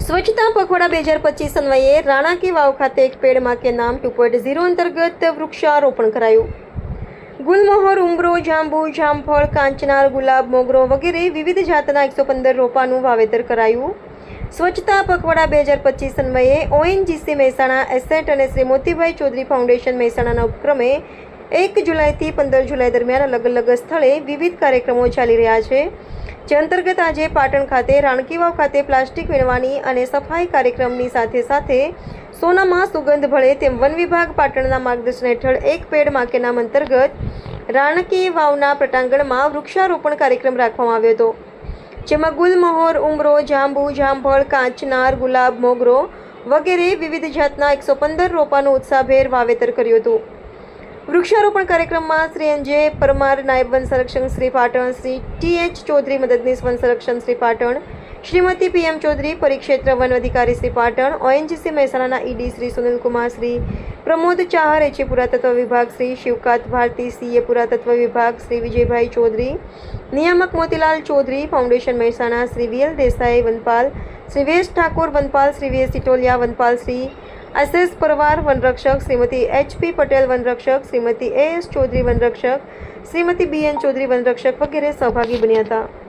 સ્વચ્છતા પખવાડા બે હજાર પચીસ અન્વયે રાણા કે વાવ ખાતે એક પેડમાં કે નામ ટુ પોઈન્ટ ઝીરો અંતર્ગત વૃક્ષારોપણ કરાયું. ગુલમોહર, ઉમરો, જાંબુ, જામફળ, કાંચનાર, ગુલાબ, મોગરો વગેરે વિવિધ જાતના એકસો પંદર રોપાનું વાવેતર કરાયું. સ્વચ્છતા પખવાડા બે હજાર પચીસ અન્વયે ઓએનજીસી મહેસાણા એસેટ અને શ્રી મોતીભાઈ ચૌધરી ફાઉન્ડેશન મહેસાણાના ઉપક્રમે એક જુલાઈથી પંદર જુલાઈ દરમિયાન અલગ અલગ સ્થળે વિવિધ કાર્યક્રમો ચાલી રહ્યા છે. જે અંતર્ગત આજે પાટણ ખાતે, રાણકીવાવ ખાતે પ્લાસ્ટિક વીણવાની અને સફાઈ કાર્યક્રમની સાથે સાથે સોનામાં સુગંધ ભળે તેમ વન વિભાગ પાટણના માર્ગદર્શન હેઠળ એક પેડમાં નામ અંતર્ગત રાણકી વાવના પટાંગણમાં વૃક્ષારોપણ કાર્યક્રમ રાખવામાં આવ્યો હતો. જેમાં ગુલમહોર, ઉમરો, જાંબુ, જામફળ કાંચનાર ગુલાબ, મોગરો વગેરે વિવિધ જાતના એકસો પંદર રોપાનું ઉત્સાહભેર વાવેતર કર્યું હતું. વૃક્ષારોપણ કાર્યક્રમમાં શ્રી અંજે પરમાર, નાયબ વન સંરક્ષક શ્રી પાટણ, શ્રી ટી એચ ચૌધરી મદદનીશ વન સંરક્ષણ શ્રી પાટણ, શ્રીમતી પી એમ ચૌધરી, પરિક્ષેત્ર વન અધિકારી શ્રી પાટણ, ઓએનજીસી મહેસાણાના ઈડી શ્રી સુનિલકુમાર, શ્રી પ્રમોદ ચાહર, એચ પુરાતત્વ વિભાગ શ્રી શિવકાત ભારતી સીએ પુરાતત્વ વિભાગ શ્રી વિજયભાઈ ચૌધરી, નિયામક મોતીલાલ ચૌધરી, ફાઉન્ડેશન મહેસાણા શ્રી વીએલ દેસાઈ વનપાલ, શ્રી વેશ ઠાકોર વનપાલ, શ્રી વીએસ એસ વનપાલ, શ્રી એસએસ પરવાર વનરક્ષક શ્રીમતી એચપી પટેલ વનરક્ષક, શ્રીમતી એ એસ ચૌધરી વનરક્ષક, શ્રીમતી બી એન ચૌધરી વનરક્ષક વગેરે સહભાગી બન્યા હતા.